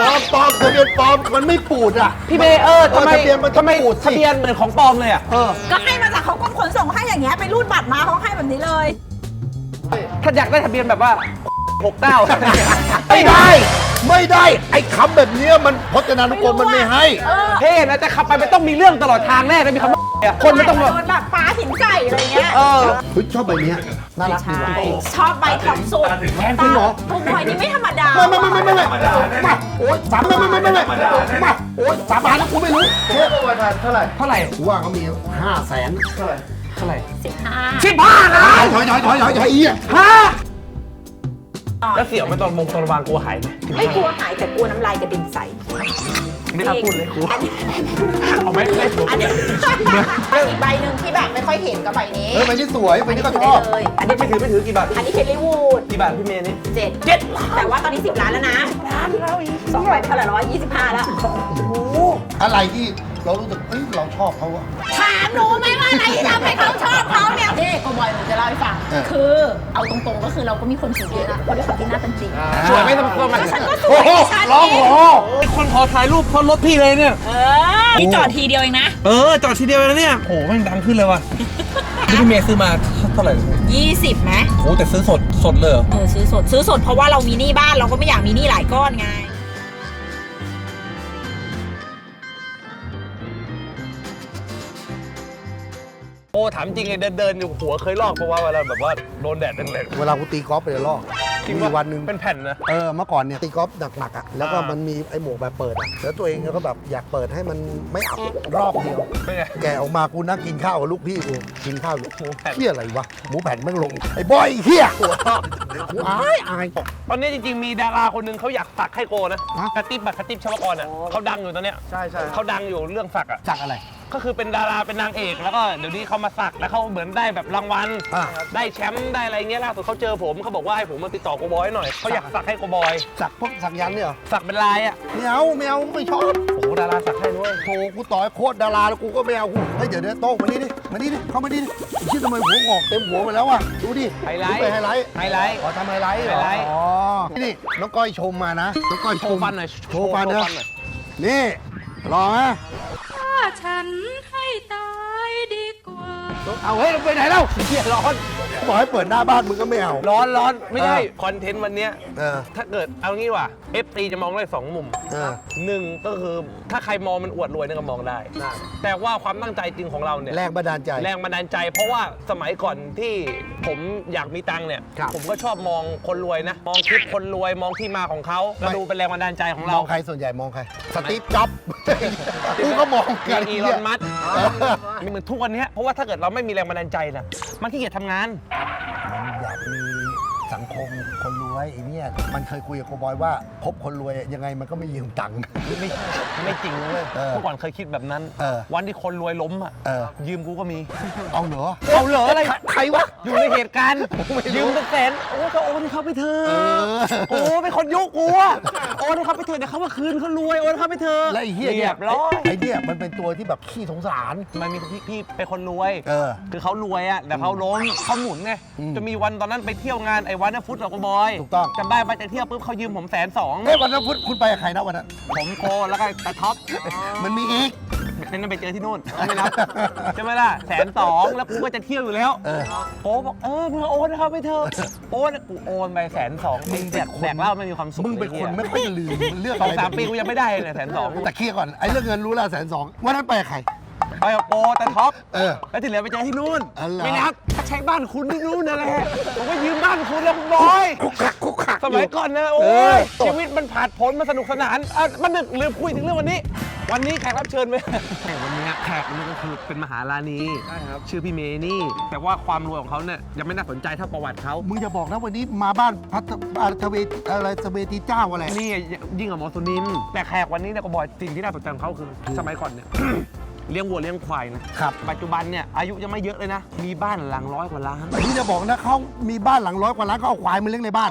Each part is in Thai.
ปลอมปลอมทะเบียนปลอมมันไม่ปูดอะ พี่เบย์เออทำไมเออทะเบียนมันต้องทำไมปูดสิ ทะเบียนเหมือนของปลอมเลยอะ เออก็ให้มาจากเขากรมขนส่งให้อย่างเงี้ยไปรูดบัตรมาเขาให้แบบนี้เลย ถ้าอยากได้ทะเบียนแบบว่าหกเก้าไม่ได้ ไม่ได้ ไอ้คำแบบเนี้ยมันพจนานุกรมมันไม่ให้ เออ เท่นะจะขับไปมันต้องมีเรื่องตลอดทางแน่นะมีคำว่าอะ คนไม่ต้องแบบโดนแบบปลาหินใส่อะไรเงี้ย เออเฮ้ยชอบใบเนี้ยน่ารักดีว่ะชอบใบทองสุดแพงจริงเหรอทุกใบนี้ไม่ธรรมดา ไม่ไม่ไม่ไม่ไม่ไม่มาโอ๊ยสามไม่ไม่ไม่ไม่ไม่มาโอ๊ยสามบาทแล้วกูไม่รู้เชื่อประมาณเท่าไหร่เท่าไหร่กูว่าเขามีห้าแสนเท่าไหร่เท่าไหร่สิบห้าสิบห้านะถอยถอยถอยถอยถอยอีอะฮะแล้วเสี่ยวไม่ตอนมงตอนวางกลัวหายไหมไม่กลัวหายแต่กลัวน้ำลายกระเด็นใส่ ไม่กล้าพูดเลยครูอันนี้เอาไหมไม่อันนี้อีกใบหนึ่งที่แบบไม่ค่อยเห็นกับใบนี้เฮ้ยใบนี้สวยใบนี้ก็ชได้อบ เลยอั นนี้ไม่ถือไม่ถือกี่บาท อันนี้เฮลิวูดกี่บาทพี่เมย์นี่เจ็ดเจ็ดแต่ว่าตอนนี้สิบล้านแล้วนะล้านแล้วอีกสองใบเท่าไหร่ร้อยยี่สิบห้าแล้วอะไรที่เรารู้สึกเอ้ยเราชอบเขาอะ ถามหนูไหมว่าอะไรที่ทำให้เขาชอบเขาเนี่ยนี่โกบอยหนูจะเล่าให้ฟัง เออ คือเอาตรงๆก็คือเราก็มีคนสวยเยอะนะเพราะด้วยความที่หน้าเป็นจริงสวยไหมสมัยแล้วฉันก็สโอ้วยโหในฉันร้องเอโอ้งโหไอ้คนขอถ่ายรูปเพราะรถพี่เลยเนี่ย เออนี่จอดทีเดียวเองนะ เออ จอดทีเดียวแล้วเนี่ยโหแม่งดังขึ้นเลยว่ะนี่พี่เมย์ซื้อมาเท่าไหร่ 20ไหมโหแต่ซื้อสดสดเลยเหรอ เออซื้อสดซื้อสดเพราะว่าเรามีหนี้บ้านเราก็ไม่อยากมีหนี้หลายก้อนไง โอ้ถามจริงไงเดินเดินอยู่หัวเคยลอกเพราะว่าเวลาแบบว่าโดนแดดแรงเวลากูตีกอล์ฟไปเลยลอกๆจริงมีว่าวันหนึ่ง เป็นแผ่นนะ เออเมื่อก่อนเนี่ยตีกอล์ฟหนักๆอะแล้วก็อ่ามั มันมีไอ้หมวกแบบเปิดอะแล้วตัวเองก็แบบอยากเปิดให้มันไม่อับรอบเดียว เป็นไง แกออกมากูนั่งกินข้าวกับลูกพี่กูกินข้าวอยู่หมูแผ่น เฮียอะไรวะหมูแผ่นแม่งลงไอ้บอยเฮียกูอายอาย ตอนนี้จริงๆมีดาราคนหนึงเขาอยากสักให้โกนะฮะ กระติบแบบกระติบชวกรอะเขาดังอยู่ตอนเนี้ยใช่ใช่เขาดังอยู่เรื่องสักอะจากอะไร ก็คือเป็นดาราเป็นนางเอกแล้วก็เดี๋ยวนี้เขามาสักแล้วเขาเหมือนได้แบบรางวัลอ่า ได้แชมป์ได้อะไรเงี้ยล่าสุดเขาเจอผมเขาบอกว่าให้ผมมาติดต่อโกบอยหน่อยเขาอยากสักให้โกบอย สักพวกสักยันต์เนี่ยเหรอสักเป็นลายอะไม่เอาไม่เอาไม่ชอบโอ้โหดาราสักให้ด้วยโถกูต่อยโคตรดาราแล้วกูก็ไม่เอากูเฮ้ยเดี๋ยวเดี๋ยวโต้งมานี่ดิมานี่ดิเข้ามานี่ดิไอ้เชี่ยทำไมหัวงอกเต็มหัวหมดแล้วอะดูดิไฮไลท์ดูไปไฮไลท์ไฮไลท์ อ๋อทำไฮไลท์เหรอไฮไลท์ อ๋อนี่น้องก้อยชมมานะน้องก้อยโชชมว์ฟันหน่อยโชว์ฟันโชนะหน่อยนี่รอนะฆ่า ฉันให้ตายดีกว่า เอาเฮ้ยไปไหนแล้วเฮียร้อน บอกให้เปิดหน้าบ้านมึงก็ไม่เอา ร้อนร้อนไม่ใช่เออคอนเทนต์วันเนี้ยเออ ถ้าเกิดเอางี้ว่ะ FT จะมองได้สองมุมเออหนึ่งก็คือถ้าใครมองมันอวดรวยเนี่ยก็มองได้ แต่ว่าความตั้งใจจริงของเราเนี่ย แรงบันดาลใจ แรงบันดาลใจเพราะว่าสมัยก่อนที่ผมอยากมีตังค์เนี่ย ครับผมก็ชอบมองคนรวยนะ มองคลิปคนรวยมองที่มาของเขาแล้วไม่ ดูเป็นแรงบันดาลใจของมเราองใครส่วนใหญ่มองใคร สตีฟจ็อบส์กูก็มองมีกันอีลอนมัสก์มีเหมือนทุกวันเนี้ยเพราะว่าถ้าเกิดเราไม่มีแรงบันดาลใจนะมันขี้เกียจทำงาน อยากมี สังคมคนรวยไอ้เนี่ยมันเคยคุยกับโคบอยว่าคบคนรวยยังไงมันก็ไม่ยืมตังค์ ไม่ใช่ไม่จริงนะเลยเออเมื่อก่อนเคยคิดแบบนั้น เออวันที่คนรวยล้มอะเออ ยืมกูก็มี เอาเหรอเอาเหรออะไร ใครวะ อยู่ในเหตุการณ์ไม่รู้ยืมเป็นแสนโอ้ก็โอนให้เขาไปเถอะเออโอ้เป็นคนยุกูอะโอนให้เขาไปเถอะเดี๋ยวเขามาคืนเขารวยโอนให้เขาไปเถอะแล้วไอ้เหี้ยเรีเนี่ยยบร้อยไอ้เนี่ยมันเป็นตัวที่แบบขี้สงสาร มันมีพี่พี่เป็นคนรวย เออ คือเขารวยอะแต่เขาล้มเขาหมุนไง อืม จะมีวันตอนนั้นไปเที่ยวงานไอ้วันนฟุตกับกูบอยถูกต้อง จำได้ไปจะเที่ยวปุ๊บเขายืมผมแสนสองเอ้ยวันนั้นพุธคุณไปกับใครนะวันนั้น ผมโคแล้วก็ตาท็อปมันมีอีกเป็นนั่นไปเจอที่นู่นเขาไม่รับใช่ไหมล่ะแสนสองแล้วกูก็จะเที่ยวอยู่แล้วเออ โป๊บอกเออมึงเอาโอนให้เขาไปเถอะโอนกูโอนไปแสนสองมึงแดกแดกเหล้าไม่มีความสุขมึงเป็นคนไม่ค่อยลืมเรื่องสองอะไรสามปีกูยังไม่ได้เลยแสนสองแต่เคลียร์ก่อนไอ้เรื่องเงินรู้และแสนสองวันนั้นไปกับใคร ไปกับโปแต่ท็อปเออแล้วที่เหลือไปเจอที่นู่น อ๋อเหรอ ไม่นับถ้า ใช้บ้านคุณที่นู่นนั่นแหละ ผมก็ยืมบ้านคุณแล้วคุณบอยคุกคักคุกคักสมัยก่อนนะเอโอ้อยชีวิตมันผ่านผลมันสนุกสนานอะมันนึกลืมคุยถึงเรื่องวันนี้ วันนี้แขกรับเชิญไปแขกวันนี้แขกวันนี้ก็คือเป็นมหาราณีชื่อพี่เมนี่ แต่ว่าความรวยของเขาเนี่ยยังไม่น่าสนใจเท่าประวัติเขามึงจะบอกนะวันนี้มาบ้านพัทอะไรทเวอะไรสเวทีเจ้าอะไรนี่ยิ่งกว่าหมอสุนินแต่แขกวันนี้เนี่ยก็บอกสิ่งที่น่าสนใจของเขาคือ สมัยก่อนเนี่ย เลี้ยงวัวเลี้ยงควายนะครับ ปัจจุบันเนี่ยอายุยังไม่เยอะเลยนะ มีบ้านหลังร้อยกว่าล้านมึงจะบอกนะเขามีบ้านหลังร้อยกว่าล้านก็เอาควายมาเลี้ยงในบ้าน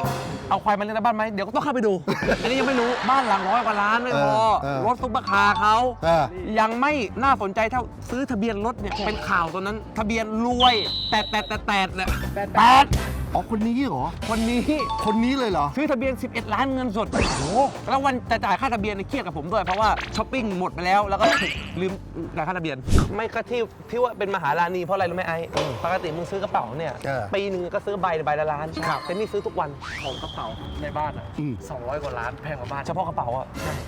เอาควายมาเลี้ยงในบ้านไหมเดี๋ยวก็ต้องเข้าไปดู อันนี้ยังไม่รู้บ้านหลังร้อยกว่าล้านไม่พอเออเออรถซุปเปอร์คาร์เขาเออ ยังไม่น่าสนใจเท่าซื้อทะเบียนรถเนี่ยเป็นข่าวตอนนั้น ทะเบียนรวยแต่แต่แต่แต่เนี่ยแปด อ๋อคนนี้เหรอ คนนี้คนนี้เลยเหรอ ซื้อทะเบียน 11 ล้านเงินสด โอ้โหแล้ววันจะจ่ายค่าทะเบียนเนี่ยเครียดกับผมด้วย เพราะว่าช้อปปิ้งหมดไปแล้ว แล้วก็ลืมจ่ายค่าทะเบียน ไม่ก็ที่ที่ว่าเป็นมหาลานีเพราะอะไรรู้ไหมไอ้ปกติมึงซื้อกระเป๋าเนี่ย เออปีหนึ่งก็ซื้อใบใบละล้านครับ แต่นี่ซื้อทุกวัน ของกระเป๋าในบ้านอะอืม สองร้อยกว่าล้านแพงกว่าบ้านเฉพาะกระเป๋าอะ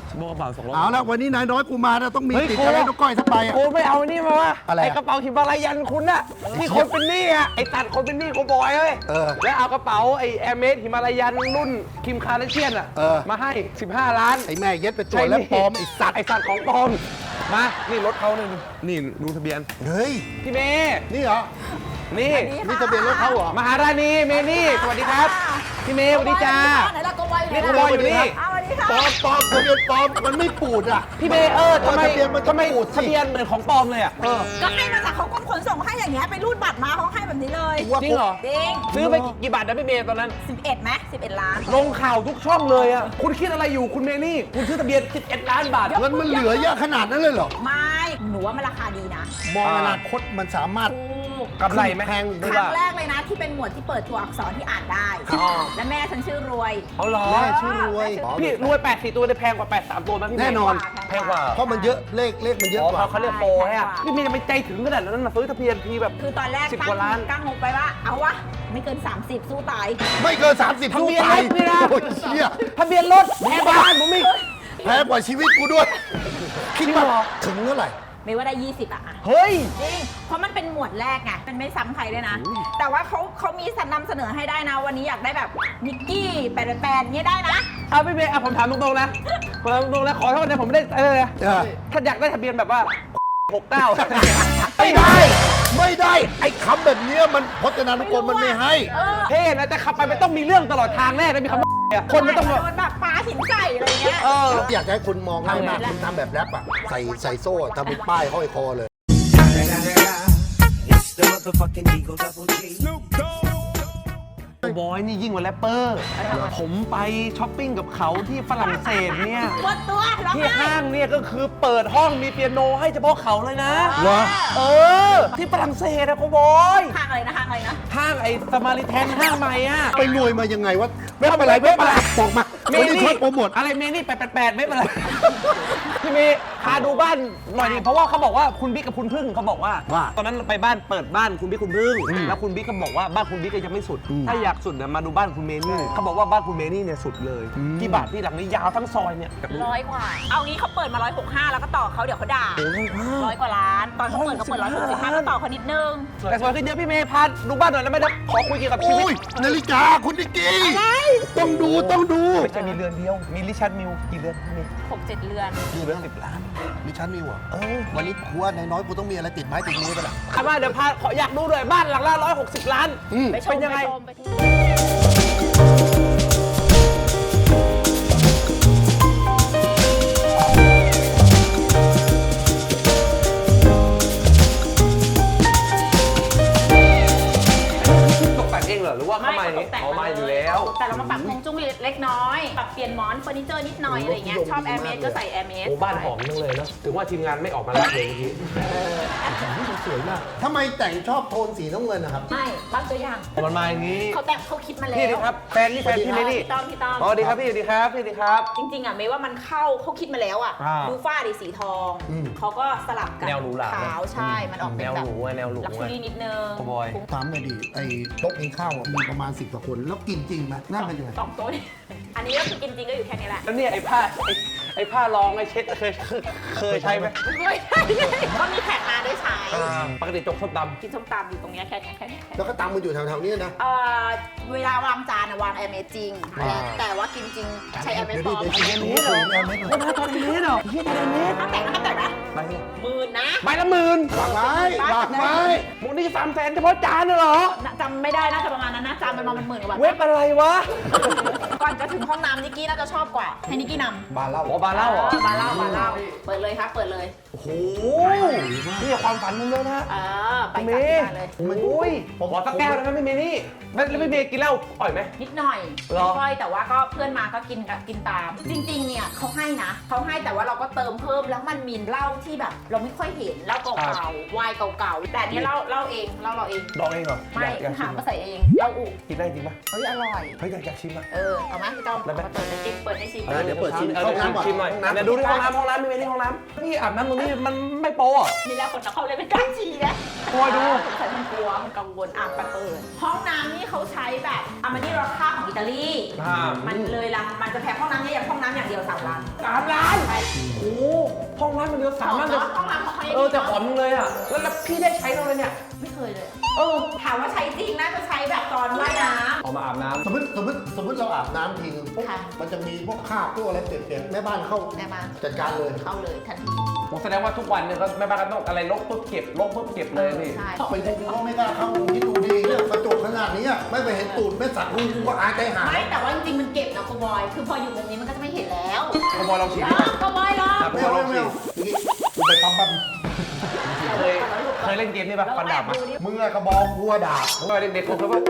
เฉพาะกระเป๋าสองร้อย เอาละวันนี้นายน้อยกูมาแล้วต้องมีเฮ้ยติดโค้อะไรน้องก้อยสักใบอะโอ้ไม่เอานี่มาวะอะไรอะ ไอ้กระเป๋าหิมาลายันคุณน่ะที่คนเป็นหนี้อะไอ้ตัดคนเป็นหนี้กูบอยเอ้ย เออแล้วเอากระเป๋าไอ้แอร์เมสหิมาลายันรุ่นคิมคาร์เดเชียนอะเออ มาให้ 15 ล้านไอ้แม่เย็ดไปตัวแล้วปลอมไอ้สัตว์ไอ้สัตว์ของปลอมมานี่รถเขาเนี่ยนี่ดูทะเบียนเฮ้ยพี่เมย์นี่เหรอนี่นี่ทะเบียนรถเขาเหรอมหาราณีเมนี่สวัสดีครับพี่เมย์สวัสดีจ้า ไหนล่ะโกบอยนี่โกบอยอยู่นี่ เอาสวัสดีค่ะ ปลอมปลอมทะเบียนปลอมมันไม่ปูดอะ พี่เมย์เออทำไมทะเบียนมันต้องทำไมปูดสิ ทะเบียนเหมือนของปลอมเลยอะ เออก็ให้มาจากเขากรมขนส่งให้อย่างเงี้ยไปรูดบัตรมาเขาให้แบบนี้เลยว่าจริงเหรอ จริงซื้อไปกี่บาทนะพี่เมย์ตอนนั้น 11ไหม11 ล้าน ลงข่าวทุกช่องเลยอะ คุณคิดอะไรอยู่คุณเมนี่ คุณซื้อทะเบียน 11 ล้านบาท เงินมันเหลือเยอะขนาดนั้นเลยเหรอ ไม่ หนูว่ามันราคาดีนะ มองอนาคตมันสามารถถู กกำไรไหมแพงคด้วยรั้ว่างแรกเลยนะที่เป็นหมวดที่เปิดตัวอักษรที่อ่านได้อ๋อและแม่ฉันชื่อรวย เอาเหรอแม่ชื่อรวยพี่รวย 8 4 ตัวได้แพงกว่า 8 3 ตัวไหมพี่เมย์แน่นอน แพงกว่าเพราะมันเยอะเลขเลขมันเยอะอ๋อกว่า เขาเขาเรียกโปรให้อะพี่เมย์จะไปใจถึงขนาดนั้นนะซื้อทะเบียนทีแบบ คือตอนแรกสิบตั้กว่าล้าน งตั้งงบไปว่า เอาวะ ไม่เกิน 30 สู้ตาย ไม่เกิน 30ทะลูกเบียนไปรถนี่นะโอ้ยเชี่ยทะเบียนรถแพงกว่าบ้านผมอีก แพงกว่าชีวิตกูด้วย คิดว่าถึงเท่าไหร่ ไม่ว่าได้ 20อะอะเฮ้ย จริงเพราะมันเป็นหมวดแรกไงมันไม่ซ้ำใครด้วยนะแต่ว่าเขาเขามีสันนำเสนอให้ได้นะ วันนี้อยากได้แบบนิกกี้แปดแปดเงี้ยได้นะ เอาพี่เมย์อะผมถามตรงๆนะผมถามตรงๆนะขอโทษนะผมไม่ได้เออเออ ถ้าอยากได้ทะเบียนแบบว่า69ไม่ได้ ไม่ได้ ไอ้คำแบบเนี้ยมันพจนานุกรมมันไม่ให้ เออ เท่นะแต่ขับไปมันต้องมีเรื่องตลอดทางแน่นะมีคำว่าอะ คนไม่ต้องแบบโดนแบบปลาหินใส่อะไรเงี้ย เออ อยากให้คุณมองง่ายมากคุณทำแบบแรปอะ ใส่ใส่โซ่ทำเป็นป้ายห้อยคอเลย It's the motherfucking Eagle Double G. บอยนี่ยิ่งกว่าแรปเปอร์ ผมไปช้อปปิ้งกับเขาที่ฝรั่งเศสเนี่ยหมดตัวร้องที่ไห้ ห้างเนี่ยก็คือเปิดห้องมีเปียโนให้เฉพาะเขาเลยนะ เหรอ เออ ที่ฝรั่งเศสอะคุณบอย ห้างอะไรนะห้างอะไรนะ ห้างไอ้สมาริแทนห้างใหม่อะไปรวยมายังไงวะเว็บอะไรเว็บอะไรบอกมาเมวันนี้นี่ช่วยโปรโมทอะไรเมนี่แปดแปดแปดไม่เป็นไรพี่เมย์พาดูบ้านหน่อยดิเพราะว่าเขาบอกว่าคุณบิ๊กกับคุณพึ่งเขาบอกว่า ว่าตอนนั้นไปบ้านเปิดบ้านคุณบิ๊กคุณพึ่ง แล้วคุณบิ๊กก็บอกว่าบ้านคุณบิ๊กก็ยังไม่สุด ถ้าอยากสุดเนี่ยมาดูบ้านคุณเมนี่เขาบอกว่าบ้านคุณเมนี่เนี่ยสุดเลยกี่บาทพี่หลังนี้ยาวทั้งซอยเนี่ยร้อยกว่า เอางี้เขาเปิดมา 165 แล้วก็ต่อเขาเดี๋ยวเขาด่าร้อยกว่าล้าน ตอนเขาเปิดเขาเปิด165แล้วต่อเขานิดนึงแต่สวยขึ้นเยอะพี่เมย์พาดูบ้านหน่อยแล้วไม่ได้ขอคุยเกี่ยวกับชีวิโอ้ตยนาฬิกาคุณนิกกี้ต้องดูต้องดูไม่ใช่มีเรือนเดียวมีริชาร์ดมิลกี่เรือนพี่เมย์6 7เรือนดูเรื่องสิบล้านมิชชั่นมิวอะวันนี้ครัวนายน้อยกูต้องมีอะไรติดไม้ติดมือไปละเอามาเดี๋ยวพาขออยากดูหน่อยบ้านหลังละร้อยหกสิบล้านอืมไปชมเป็นยังไง Thank you. หรอหรือว่าเข้ามาไม่อย่างตนี้กแต่งเอามาอยู่แล้ว แต่เรามาปรับฮวงจุ้งเล็กน้อย ปรับเปลี่ยนหมอนเฟอร์นิเจอร์นิดหน่อยอะไรเงี้ย ชอบแอร์เมสก็ใส่แอร์เมสโอ้บ้านหอมจังเลยเนอะถึงว่าทีมงานไม่ออกมารับเลยเมื่อกี้สวยมากทำไมแต่งชอบโทนสีน้ำเงินนะครับ ไม่บ้านตัวอย่างมันมาอย่างนี้ เขาแต่งเขาคิดมาแล้วพี่ดีครับ แฟนนี่แฟนพี่เมนี่พี่ต้อมพี่ต้อมอ๋อดีครับพี่ดีครับพี่ดีครับ จริงๆอะไม่ว่ามันเข้าเขาคิดมาแล้วอะอ่าดูฝ้าดิสีทองอืมเขาก็สลับกันแนวหรูหราขาวใช่ มันออกเป็แนนวแบบหรูอะแนวหรูลักชัอะวรี่นิดนึงโอ้บอยถามหน่อยดิไอ้โต๊ะกินข้าวอะมีประมาณสิบกว่าคน แล้วกินจริงไหมนั่งกันยังไง สองโต๊ะนี่อันนี้ก็คือกินจริงก็อยู่แค่นี้แหละ แล้วเนี่ยไอ้ผ้าไอ้ ไอ้ผ้ารองไอ้เช็ดเคยเคยเคยใช้ไหมไม่ใช่ก็มีแขกมาด้วยใช้อ่าปกติจกส้มตำ กินส้มตำอยู่ตรงเนี้ยแค่เนี้ยแค่เนี้ยแค่เนี้ยแล้วก็ตามมันอยู่แถวๆนี้นะ เอ่อเวลาวางจานอะวางแอร์เมสจริง อ่า แต่ว่ากินจริงใช้แอร์เมสเดี๋ยวปลดิอมเดี๋ยวดิเดี๋ยวดิเดี๋ยวดิโอ้ยตอนนี้เหรอเฮียเดือนนี้ถ้าแต่งนะถ้าแต่งนะไปหมื่นนะใบละหมื่นฝากไว้ฝากไว้มึงนี่สามแสนเฉพาะจานน่ะเหรอ จำไม่ได้น่าจะประมาณนั้นนะจานมันประมาณหมื่นกว่าบาทเว็บอะไรวะก่อนจะถึงห้องน้ำนิกกี้น่าจะชอบกว่าให้นิกกี้นำบาร์เล่าอ๋อบาร์เล่าเหรอบาร์เล่าบาร์เล่าเปิดเลยครับ เปิดเลย โอ้โหนี่ความฝันมึงเลยนะเออไปพี่เมกับย์ที่บ้านเลย โอ้ยขอสักแก้วได้ไหมพี่เมย์นี่แล้วแล้วพี่เมย์กินเหล้าอ่อยไหม นิดหน่อยเหรอไม่ค่อยแต่ว่าก็เพื่อนมาก็กินกับกินตาม จริง ๆ เนี่ยเขาให้นะเขาให้แต่ว่าเราก็เติมเพิ่มแล้วมันมีเหล้าที่แบบ เราไม่ค่อยเห็นเหล้าเก่าๆไวน์เก่าๆแต่อันนี่เหล้าเหล้าเองเหล้าเราเองดองเองเหรอไม่อยากอยากชิหามมาอะใส่เองเหล้าอุกินได้จริงปะเฮ้ยอร่อย เฮ้ยอยากอยากชิมอะ เออเอาไหมพี่ต้อมได้ไหม เอามาเปิดให้ชิมเปิดให้ชิมเออเดี๋ยวเปิดชิมเออเข้าห้องน้ำก่อนชิมหน่อยห้องน้ำเดี๋ยวดูที่ห้องน้ำห้องน้ำพี่เมย์ที่ห้องน้ำพี่อาบน้ำตรงนี้มันไม่โป๊ะอะนี่แหละคนจะเข้าเลยเป็นการชีนะกลัวดู สงสัยมันกลัวมันกังวลอะไปเปิด ห้องน้ำนี่เขาใช้แบบอามานี่ราคาของอิตาลี อ่ามันเลยละมันจะแพงห้องน้ำเนี่ยอย่างห้องน้ำอย่างเดียวสามล้านสามล้าน ใช่โอ้โหห้องน้ำมันเดียวสามล้านเนเลยอะห้องน้ำของ เขาเออแต่หอมจังเลยอะแล้วแล้วพี่ได้ใช้ตรงเลยเนี่ย ไม่เคยเลย เออถามว่าใช้จริงน่าจะใช้แบบตอนว่ายน้ออกมาอาบน้ำสมมติสมมติสมมติเราอาบน้ำทีนึงปุ๊บค่ะ มันจะมีพวกคราบพวกอะไรเปียกๆแม่บ้านเข้าำแม่บ้านจัดการเลย เข้าเลยทันทีผมแสดงว่าทุกวันเนี่ยก็แม่บ้านก็ต้องอะไรลบปุ๊บเก็บลบปุ๊บเก็บเลยพี่ ใช่ เป็นกูก็ไม่กล้าเข้าคิดดูดีเนี่ยกระจกขนาดนี้อะไม่ไปเห็นตูดแม่สัตว์กูกูก็อายใจหายไม่แต่ว่าจริงๆมันเก็บนะกบอย คือพออยู่มุมนี้มันก็จะไม่เห็นแล้วขโมยลองฉีดลดูองกบอยลองครับไม่เอาไม่เอาไม่เอาอย่างงี้กูไปปั๊มปั๊ม เคยเคยเล่นเกมนี่ปะฟันดาบมามามึงอะกระบอกกูอะดาบเมื่อเด็กๆผมเคยปะ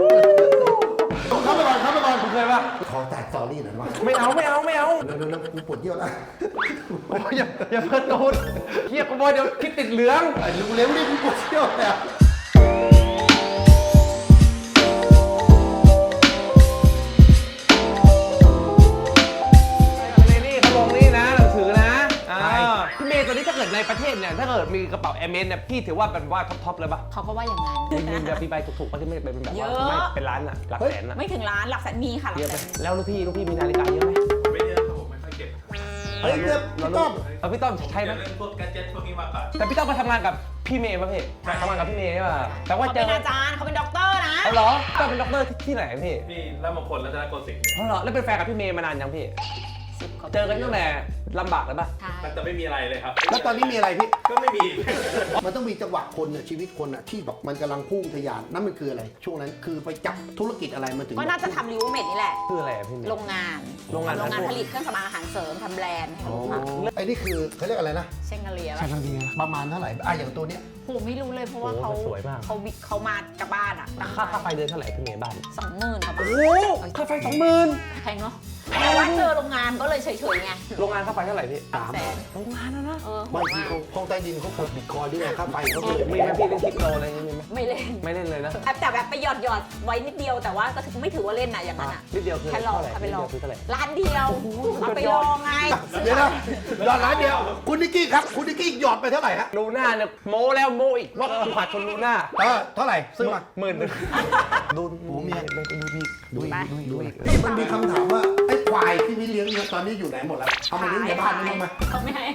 เข้าไปก่อนเข้าไปก่อนผมเคยปะขอแตกสอรี่หน่อยว่าไม่เอาไม่เอาไม่เอาเร็วๆๆกูปวดเยี่ยวแล้วโอ้ยอย่าอย่าเพิ่งโดนเฮียขโมยเดี๋ยวคิดติดเหลืองไอ้ลูกเร็วนี่กูปวดเยี่ยวแล้ว ดในประเทศเนี่ยถ้าเกิดมีกระเป๋าแอร์เมนเนี่ยพี่ถือว่าเป็นว่าท็อปๆเลยปะเขาก็ว่าอย่างนั้น มีมีแบบพี่ใบถูกๆปะที่ไม่เป็นแบบว่าเยอะไม่เป็นล้านอะหลักแสนอะไม่ถึงล้านหลักแสนมีค่ะหลัเยกอะแสไหมนแล้วลูกพี่ลูกพี่มีนาฬิกาเยอะไหมไม่เยอะครับผมไม่ค่อยเก็บเฮ้ยเนี่ยพี่ต้อมเออพี่ต้อมใช่ไหมเรื่องพวกแกดเจ็ตพวกนี้มากกว่า แต่พี่ต้อมมาทำงานกับพี่เมย์ป่ะพี่ทำงานกับพี่เมย์ป่ะแต่ว่าเขาเจเป็อนอาจารย์เขาเป็นด็อกเตอร์นะเอาเหรอต้อมเป็นด็อกเตอร์ที่ที่ไหนพี่นี่รัมงคลรัตนโกสินทร์เอาเหรอแล้วเป็นแฟนกับพี่เมย์มานานยังพี่ สิบกว่าปีเจอกันตั้งแต่ลำบากเลยป่ะ ใช่มันจะไม่มีอะไรเลยครับแล้วตอนนี้มีอะไรพี่ ก็ไม่มี มันต้องมีจังหวะคนน่ะชีวิตคนน่ะที่แบบมันกำลังพุ่งทะยานนั่นมันคืออะไร ช่วงนั้นคือไปจับธุรกิจอะไรมาถึงก็น่าจะทำริวเมดนี่แหละ คืออะไรอะพี่เมย์ โรงงานโรงงาน โรงงานอะไรผลิตเครื่องสำอางอาหารเสริมทำแบรนด์ให้โอ้ลูกค้าไอ้นี่คือเขาเรียกอะไรนะเชงเกเลียใช่ครับพี่ประมาณเท่าไหร่อะอย่างตัวเนี้ยโหไม่รู้เลยเพราะว่าโอ้เขาสวยมาก เขาวิเขามากับบ้านอะค่าค่าไฟเดือนเท่าไหร่พี่เมย์บ้านสองหมื่นกว่าบาทโอ้ค่าไฟสองหมื่น แพงเนาะ แต่ว่าเจอโรงงานก็เลยเฉยๆไง โรงงานค่าไฟเท่าไหร่พี่สามแสน โรงงานนะนะเออบางทีเขาห้องใต้ดินเขากดบิตคอยน์ด้วยไงค่าไฟเขาเลยมีไหมพี่เล่นคริปโตอะไรอย่างงี้มีไหมไม่เล่นไม่เล่นเลยนะแต่แบบไปหยอดหยอดๆไว้นิดเดียวแต่ว่าก็ถือไม่ถือว่าเล่นนะอย่างนั้นอะนิดเดียวคือแค่ลองเท่าไหร่ค่ะไปนิดลเดีอยงวคือเท่าไหร่ ร้านเดียวเอาไปลองไง เดี๋ยวนะหยอดร้านเดียว คุณนิกกี้ครับ คุณนิกกี้หยอดไปเท่าไหร่ฮะลูน่าเนี่ยโมแล้วโมอีกว่ากูขาดชนลูน่าเออเท่าไหร่ซื้อมาหมื่นหนึ่ง ดูโอ้เมีย ดูดูพี่ดูอีกดูอีกดูอีกนี่มันมีคำถามว่าไอ้ควายที่พี่เลี้ยงเนี่ยตอนนี้อยู่ไหนหมดแล้วเอามาเลี้ยงในบ้านนี่มั้ยไหมเขาไม่ให้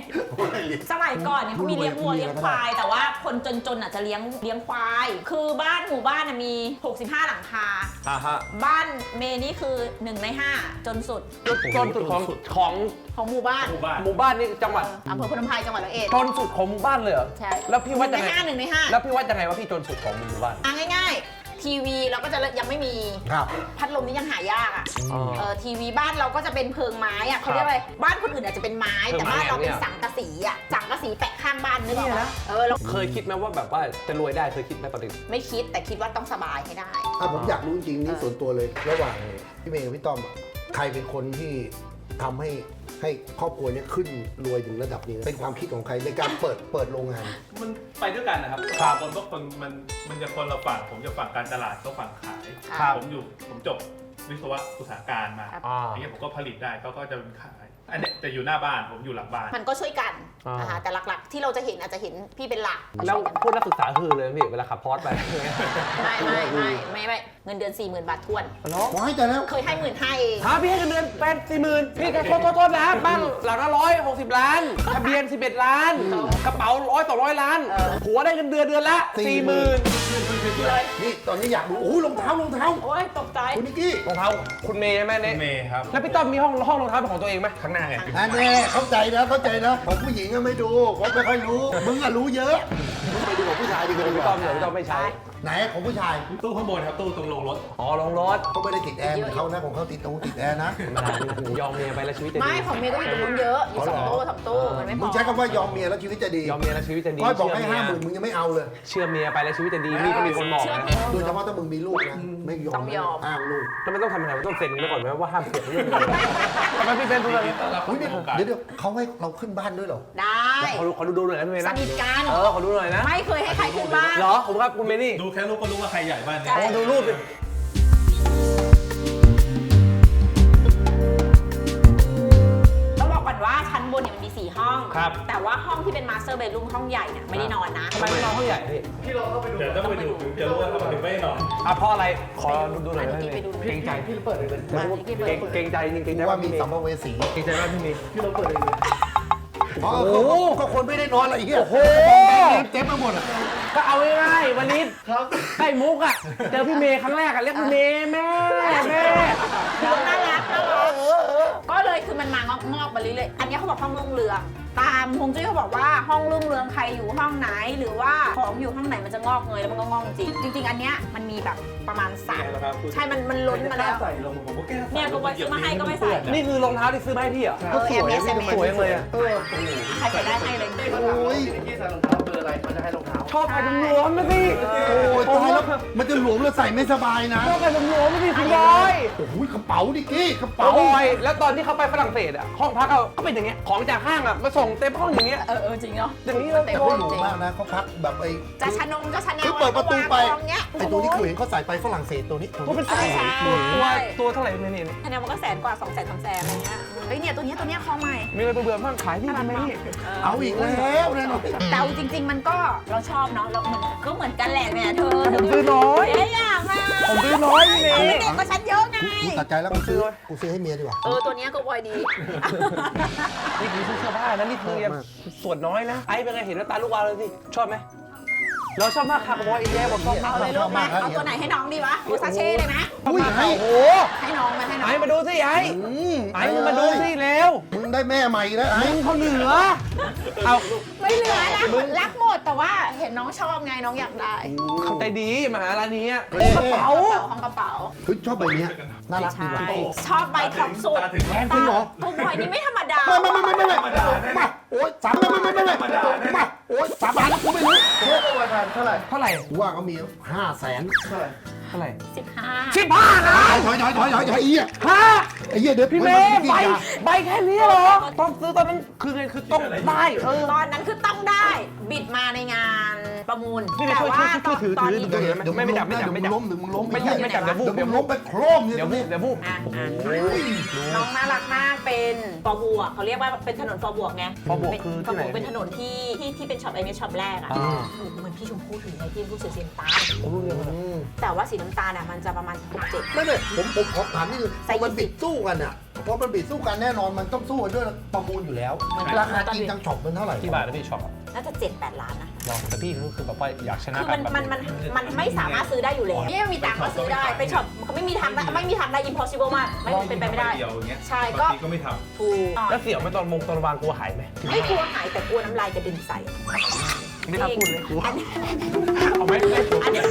ไม่เลี้ยงสมัยก่อนเนี่ยเขามีเลี้ยงวัวเลี้ยงควาย แต่ว่าคนจนๆอะจะเลี้ยงเลี้ยงควาย คือบ้านหมู่บ้านน่ะมี 65 หลังคาอ่าฮะบ้านเมนี่คือ 1 ใน 5 จนสุดจนสุดของของของหมู่บ้านหมู่บ้านหมู่บ้านนี่จังหวัดอำเภอพนมไพรจังหวัดร้อยเอ็ดจนสุดของหมู่บ้านเลยเหรอใช่แล้วพี่ว่าหนึ่ยังงในไงห้าหนึ่งในห้าแล้วพี่ว่ายังไงว่าพี่จนสุดของหมู่บ้านอะง่ายๆ ทีวีเราก็จะยังไม่มี ครับ พัดลมนี่ยังหายากอะอ๋อ เออทีวีบ้านเราก็จะเป็นเพิงไม้อะเขาเรียกว่าอะไรบ้านคนอื่นอาจจะเป็นไม้เพิแต่งไม้บ้านเราเป็นเนี่ยสังกะสีอะสังกะสีแปะข้างบ้านนึกออกเนี่ยไหมนะเออเราเคยคิดไหมว่าแบบว่าจะรวยได้เคยคิดไหมปกติไม่คิดแต่คิดว่าต้องสบายให้ได้ถ้าผมอยากรู้จริงๆนี่ส่วนตัวเลย ระหว่างพี่เมย์กับพี่ต้อมอะใครเป็นคนที่ทำให้ ให้ครอบครัวเนี้ขึ้นรวยถึงระดับนี้ เป็นความคิดของใครในการเปิดเปิดโรงงาน มันไปด้วยกันนะครับครับคนก็คนมันมันจะคนละฝั่งผมจะฝั่งการตลาดเขาฝั่งขาย ครับ ผมอยู่ผมจบวิศวะอุตสาหการมาครับอ่า อย่างเงี้ยผมก็ผลิตได้เขาก็จะเป็นขาย อันเนี้ยจะอยู่หน้าบ้านผมอยู่หลังบ้าน มันก็ช่วยกันอ่าน นะคะแต่หลักๆ ที่เราจะเห็นอาจจะเห็นพี่เป็นหลักแล้วช่ยกันพูดนักศึกษาคือเลยพี่เวลาขับพอร์ตไปไม่ไม่ไม่ไม่ไม่เงินเดือน4 0,000บาททวน เนาะขอให้แต่แล้ว เคยให้หมื่นห้าเอง หาพี่ให้เงินเดือนแปดสี่หมื่นพี่โทษโทษโทษนะบ้านหลังละร้อยหกสิบล้านทะเบียนสิบเอ็ดล้าน กระเป๋าร้อยต่อร้อยล้านผัวได้เงินเดือนเดือนละสี่หมื่นนี่ ตอนนี้อยากดูโอ้โหรองเท้ารองเท้าโอ้ยตกใจคุณนิกกี้รองเท้าคุณเมย์ใช่ไหมเนี่ยเมย์ครับแล้วพี่ต้อมมีห้องห้องรองเท้าเป็นของตัวเองไหมข้างหน้าไงอันนี้เข้าใจนะเข้าใจนะของผู้หญิงอะไม่ดูผมไม่ค่อยรู้ มึงอะรู้เยอะมึงไปดูของผู้ชายดีกว่าดีพี่กต้อว่ามเดี๋ยวพี่ต้อมไม่ใช้ ไหนของผู้ชายตู้ข้างบนครับตู้ตรงลงรถอ๋อลงรถเขาไม่ได้ติดแอร์เหมือนเขานะของเขาติดตรงติดแอร์นะธรรมดาพี่ยอมเมียไปแล้วชีวิตจะไม่ดีของเมย์ก็อยู่ตรงนู้นเยอะอยู่สองตู้สองตู้มันไม่มึงใช้คำว่ายอมเมียแล้วชีวิตจะดียอมเมียแล้วชีวิตจะดีก้อยบอกให้เชื่ห้าหเมื่นมึงยังไม่เอาเลย เชื่อเมียไปแล้วชีวิตจะดีนี่ก็มีคนบอกเชื่อนะพี่โดยเฉพาะถ้ามึงมีลูกนะไม่ยอมต้องยอมอ้างลูกแล้วมันต้องทำยังไงมันต้องเซ็นไว้ก่อนไหมว่าห้ามเสียงเรื่องอะไรทำไมพี่เป็นพูดอะไรต้อนรับอุ้ยในเดี๋ยววงการเดี๋ยวเดี๋ยวเขาให้เราขึ้นบ้านด้วยเหรอได้ขอดูขอดูดูหน่อยนะพี่เมย์สนะนิทกันเออขอดูหน่อยนะไม่เคยให้ใครขึ้นบ้านเหรอผมครับคุณเมนี่ดูแค่รูปก็รู้ว่าใครใหญ่บ้านเนี้ใช่โอ้ดูรูปดิต้องบอกก่อนว่าชั้นบนเนี่ยมันมี 4 ห้อง ครับ แต่ว่าห้องที่เป็นมาสเตอร์เบดรูมห้องใหญ่เนี่ยไม่ได้นอนนะ ทำไมไม่นอนห้องใหญ่พี่เดี๋ยวต้องไปดูถึงจะรู้ว่าทำไมถึงไม่นอนอะเพราะอะไรขอดูดูหน่อยอันะนนี้พี่ไปดูเกรงใจพี่เปิดเลยอันนี้เปิดเกรงเกรงใจจริงเกรงใจว่ามีสัมภเวสีเกรงใจว่าพี่เมย์อ๋อโอ้โห ก็คนไม่ได้นอนอะไรอย่างเงี้ยโอ้โห เต็มไปหมดอะ ก็เอาง่ายๆวันนี้ไอ้มุกอะ เจอพี่เมย์ครั้งแรกอะเรียกพี่เมย์แม่แม่น้องน่ารักน่ารัก ก็เลยคือมันมางอกงอกๆมาเรื่อยๆ อันนี้เขาบอกห้องรุ่งเรือง ตามฮวงจุ้ยเขาบอกว่าห้องรุ่งเรืองใครอยู่ห้องไหน หรือว่าของอยู่ห้องไหนมันจะงอกเงยแล้วมันก็งอกจริง จริง ๆ อันเนี้ยมันมีแบบประมาณสามแก้แล้วครับใช่มันมันล้นมาแล้ว ใส่ลงผมก็แก้ใส่เนี่ยกูไปซื้อมาให้ก็ไม่ใส่ นี่คือรองเท้าที่ซื้อมาให้พี่เหรอเออ MS สวยจังเลยอะเออใครใส่ได้ให้เลย โอ้ยชอบใส่ถุงหลวมนะสิโอ้ยตายแล้วมันจะหลวมแล้วใส่ไม่สบายนะชอบใส่ถุงหลวมนะสิคุณบอย โอ้ยกระเป๋าดิกี้กระเป๋าเป๋า บอย แล้วตอนที่เขาไปฝรั่งเศสอะ ห้องพักเขาก็เป็นอย่างเงี้ย ของจากห้างอะ มาส่งเต็มห้องอย่างเงี้ย เออเออจริงเนาะ อย่างนี้เลยเต็มเขาหรูมากนะเขาพักแบบไอ้จะชะนงจะชะแนคือวเปิดประตูไปวางกองเงี้ยไอ้ตัวนี้คือเห็นเขาใส่ไปฝรั่งเศสตัวนี้ตัวก็เป็นนี้ไซส์ตัวตัวตัวเท่าไหร่เนี่ยนี่ชะแนลมันก็แสนกว่าสองแสนสามแสนอะไรเงี้ยเฮ้ยเนี่ยตัวเนี้ยตัวเนี้ยคอใหม่ มีอะไรเบื่อๆบ้างขายที่ทำไมนี่เอาอีกแล้วแน่นอนแต่เอาจริง ๆ มันก็เราชอบเนาะเราเหมือนก็เหมือนกันแหละเนี่ยเธอผมซื้อน้อยเอ้ยอยากมาผมซื้อน้อยพี่เมเอาย์เด็กกว่าฉันเยอะไงกูตัดใจแล้วกูซื้อกูซื้อให้เมียดีกว่า เออตัวเนี้ยก็บอยดี นี่คือซื้อเสื้อผ้านะนี่คือยังส่วนน้อยนะไอ้เป็นไงเห็นแล้วตาลูกวาวเลยสิชอบไหม เราชอบมากค่ะบอยอีกแล้วบอกชอบมากเอาเลยลูกมาเอาตัวไหนให้น้องดีวะกูซาเช่เลยนะอุ้ยให้โอ้โหให้น้องมาให้น้องไอ้มาดูสิไอ้อืมไอ้มาดูสิเร็วมึงได้แม่ใหม่แล้วไอ้มึงเขาเหลือเอาไม่เหลือนะรักหมดแต่ว่าเห็นน้องชอบไงน้องอยากได้เขาใจดีมาหาร้านนี้อะเฮ้ยกระเป๋าของกระเป๋าเฮ้ยชอบใบเนี้ยน่ารักดีใช่ว่ะชอบใบท็อปสุดตาถึงแม่จริงเหรอตัวบอยนี่ไม่ธรรม ไม่ไม่ไม่ไม่ไม่ไม่มาโอ๊ยสามไม่ไม่ไม่ไม่ไม่มาโอ๊ยสามล้านกูไม่รู้เท่าไหร่เท่าไหร่กูว่าเขามีห้าแสนเท่าไหร่เท่าไหร่สิบห้าสิบห้านะถอยถอยถอยถอยถอยไอ้เหี้ยฮะไอ้เหี้ยเดี๋ยวพี่เมย์ใบใบแค่นี้เหรอต้องซื้อตอนนั้นคือไงคือต้องได้เออตอนนั้นคือต้องได้ บิดมาในงาน ประมูลนี่แต่ช่วยว่าช่วยช่วยถือตอนถือนี้ดูเดี๋ยวเดี๋ยวไม่ไม่จับไม่จับ เดี๋ยวไม่มึจังบล้มเดี๋ยวมึงล้มไม่จับไม่จับเดี๋ยวบุบเดี๋ยวเดี๋ยวมึงบุล้บมไปโครมเดี๋ยวบุบเดี๋ยวบุบอะอะโอ้ยน้องน่ารักมากเป็นฟอร์บัวเขาเรียกว่าเป็นถนนฟอร์บัวไงฟอร์บวกเป็นคือฟอที่ร์ไหนบัวเป็นถนนที่ที่ที่เป็นช็อปไอเมช็อปแรกอะอ่าเหมือนพี่ชมพู่ถือในที่ผู้เสียเซียนตาลผมรู้เรื่องแล้วอืมแต่ว่าสีน้ำตาลอะมันจะประมาณหกเจ็ด ไม่ไม่ผมผมขอถามนิดนึงใส่พอมันยี่สิบบิดสู้กันอะพอมันบิดสู้กันแน่นอนมันต้องสู้กันด้วยประมูลอยู่แล้ว ราคาจริงจังช็อปมันเท่าไหร่กี่บาทนะพี่ช็อป น่าจะเจ็ดแปดล้านนะ ลองแต่พี่ก็คือแบบว่าอยากชนะคือกัมันนแบบมันมันมันไม่สามารถซื้อได้อยู่แล้วนี่ไม่มีตังค์ก็ซื้อได้ไปช็อปมันก็ไม่มีทางได้ไม่มีทางได้ impossible มาก ไม่เป็นไปไม่ได้ เดียวอย่างเงี้ยใช่ก็ บางทีก็ไม่ทถูกแล้วเสี่ยวไหม่ตอนมงตอนวางกลัวหายไหม ไม่กลัวหายแต่กลัวน้ำลายกระเด็นใส่ ไม่กล้าพูดเลยกลัวอันนี้เอาไหมไม่อันนี้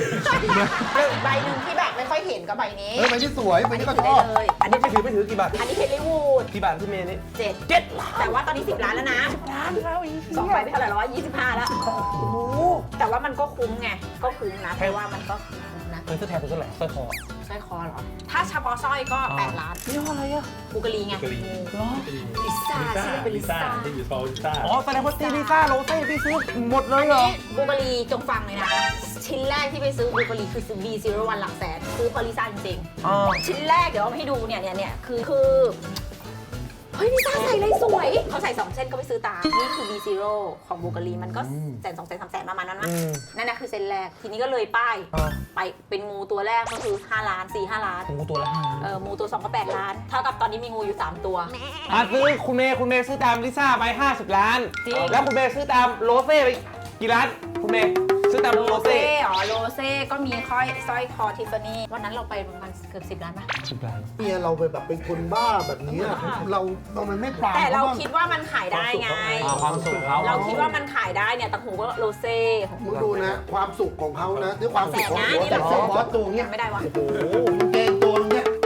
ใบหนึ่งที่แบบไม่ค่อยเห็นก็ใบนี้ เออใบที่สวยใบอันนี้นี้ก็ถืชออบได้เลยอันนี้ไม่ถือไม่ถือกี่บาทอันนี้เฮลิวูดกี่บาทพี่เมย์นี่เจ็ดเจ็ดล้านแต่ว่าตอนนี้สิบล้านแล้วนะล้านแล้วอีกสองใบไม่เท่าไหร่ร้อยยี่สิบห้าแล้วโอ้โหแต่ว่ามันก็คุ้มไงก็คุ้มนะเพราะว่ามันก็คุ้มนะเคยซื้อแทนซื้อเท่าไหร่สร้อยคอส ร้อยคอเหรอ ถ้าเฉพาะสร้อยก็แปดล้านนี่ห้ออะไรอะบูกาลีไงบูกาลีเหรอลิซ่าลิซ่าชื่อเป็นลิลิซ่าซ่าที่อยู่ซอยลิซ่าอ๋อแสดงว่าตีลิซ่าโรเซ่พี่ซื้อหมดเลยเหรอ นี่บูกาลีจงฟังเลยนะ ชิ้นแรกที่ไปซื้อบูกาลีคือซื้อ B 0 1หลักแสนซื้อเพอลิซ่าจริงอ๋อ ๆ ชิ้นแรกเดี๋ยวเอาให้ดูเนี่ยเนี่ยเนี่ยคือคือเฮ้ยลิซ่าใส่เลยสวย เขาใส่สองเส้นก็ไปซื้อตาม นี่คือ B 0 ของบูกาลีมันก็แสนสองแสนสามแสนประมาณนั้นมั้ยอืม นั่นนะคือเส้นแรก ทีนี้ก็เลยป้าย อ่าไปเป็นงูตัวแรกก็คือ 5 ล้าน 4 5 ล้านงูตัวละห้าเอองูตัว 2 ก็ 8 ล้าน เท่ากับตอนนี้มีงูอยู่ 3 ตัว อะซื้อคุณเมย์คุณเมย์ซื้อตามลิซ่าไป 50 ล้าน จริง แล้วคุณเมย์ซื้อตามโรเซ่ไปกี่ล้าน คุณเมย์ ซื้อตามโรโรเซ่เซ่อ๋อโรเซ่ก็มีค่อยสร้อยคอทิฟฟานี่วันนั้นเราไปประมาณเกือบ10ล้านป่ะ สิบล้านเมียเราไปแบบเป็นคนบ้าแบบนี้อะเราเรามันไม่ปราแต่เราพะว่คิดว่ามันขายได้ไง อ่าความสุขเขาเราคิดว่ามันขายได้เนี่ยต่างหูก็โรเซ่มึงดูนะ ความสุขของเขานะด้วยความสุขของแสนนะหัวนี่แต่แบบเสื้อบอสตัวเนี้ยไม่ได้วะ โอ้โห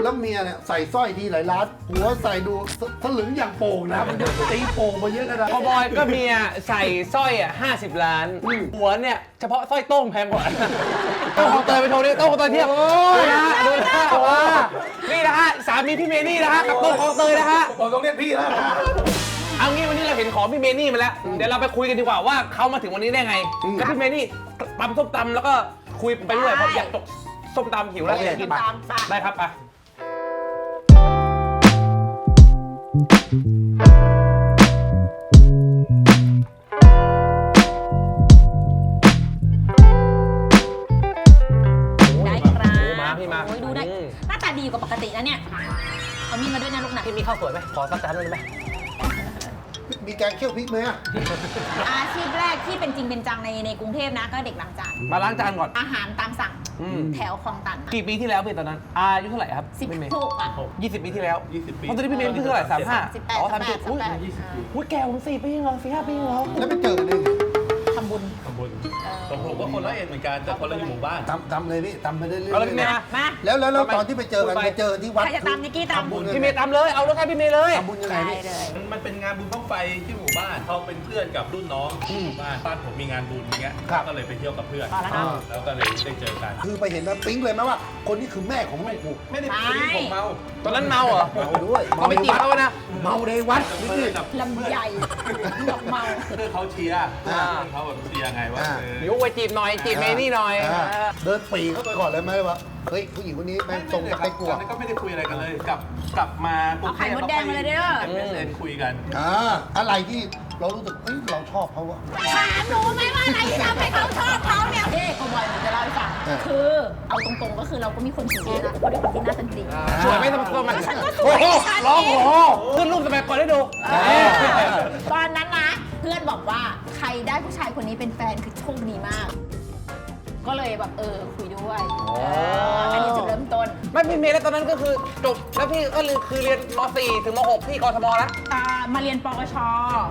แล้วเมียเนี่ยใส่สร้อยทีหลายล้านหัวใส่ดูสสลึงอย่างโป่งนะมันจะตีโป่งมาเยอะขนาดพอบอยก็เมียใส่สร้อยอะห้าสิบล้าน หัวเนี่ยเฉพาะสร้อยโต้งแพงกว่าโต้งของเตยไปโทรดิโต้งของเตยเทียบดูนะฮะดูนะฮะว่านี่นะฮะสามีพี่เมนี่นะฮะกับโต้งของเตยนะฮะผมต้องเรียกพี่แล้วนะเอางี้วันนี้เราเห็นของพี่เมนี่มาแล้ว เดี๋ยวเราไปคุยกันดีกว่าว่าเขามาถึงวันนี้ได้ไงอืมกับพี่เมนี่ตำส้มตำแล้วก็คุยไปเรื่อยเพราะอยากจกส้มตำหิวแล้วอยากกินตามปากได้ครับไป ข้าวสวยไหมขอสักจานหนึงได้ไหมมีแกงเคี่ยวพริกไหมอะอาชีพแรกที่เป็นจริงเป็นจังในในกรุงเทพนะก็เด็กล้างจานมาล้างจานก่อน อาหารตามสั่งอืม แถวคลองตันกี่ปีที่แล้วพี่ตอนนั้น อายุเท่าไหร่ครับสิบพี่เมย์หกอะ ยี่สิบปีที่แล้ว20ปีตอนนี้พี่เมย์เพิ่งเท่าไหร่สามห้าสิบแปดอ๋อสิสามบแปเจ็ดดสิบอุ้ยแปด อุ้ยแกผมสี่ปีเองเหรอสี่ห้าปีเองเหรอ แล้วไปเจอกันได้ไงทำบุญ ทำบุญ ของผมก็คนละเอ็ดเหมือนกันแต่คนละอยู่หมู่บ้านทำทำเลยพี่ทำไปเรื่อยๆเอาเลยพี่เมย์ มามาแล้วแล้วแล้วทำไมตอนที่ไปเจอกันพูดไปไปเจอที่วัดใครจะตามนิกกี้ตาม ทำบุญพี่เมย์ตามเลย เอารถให้พี่เมย์เลย ทำบุญยังไงได้พี่ เลย มันมันเป็นงานบุญบ้างไฟที่หมู่บ้านเขาเป็นเพื่อนกับรุ่นน้องที่หมู่บ้านบ้านผมมีงานบุญอย่างเงี้ยครับ ก็เลยไปเที่ยวกับเพื่อนต่อแล้วนะ แล้วก็เลยได้เจอกัน คือไปเห็นแล้วปิ๊งเลยไหมว่า คนนี้คือแม่ของลูกกูไม่ได้ไม่คุยผมเมาตอนนั้นเมาเหรอเมาด้วยเขาไปจีบเขานะ เมาในวัดนี่เพื่คืออนแบบลำใหญ่ดอกเมา เพื่อนเขาเชียร์อ่า เพื่อนเขาแบบเชียร์ไงว่าอ่า เออเดี๋ยวไปจีบหน่อยจีบเมย์นี่หน่อยาเออเดินปรีเข้าไปก่อนเลยไหมว่าเฮ้ยผู้หญิงคนนี้แม่งทรงจะไปกลัวตอนนั้นก็ไม่ได้คุยอะไรกันเลย กลับกลับมากรุงเทพเอาไข่มดแดงมาเลยเด้อเอ็มเอสเอ็นคุยกัน อ่าอะไรที่เรารู้สึกเอ้ยเราชอบเขาอะถามหนูไหมว่าอะไรที่ทำให้เขาชอบเขาเนี่ยเฮ้ก็บอยหนูจะเล่าให้ฟังเออ คือเอาตรงๆก็คือเราก็มีคนจีบเยอะนะเขาะด้วยความที่หน้าตาดีสวยไหมสมัยก่อนมันฉันก็สโอ้วยโหฉันร้องเอโอ้งโหขึ้นรูปสมัยก่อนให้ดู ตอนนั้นนะเพื่อนบอกว่าใครได้ผู้ชายคนนี้เป็นแฟนคือโชคดีมาก ก็เลยแบบเออคุยด้วยเอออันนี้จะ ไม่พี่เมย์แล้วตอนนั้นก็คือจบแล้วพี่ก็คือเรียนม .4 ถึงม .6 ที่กทมแล้ว อ่ามาเรียนปวช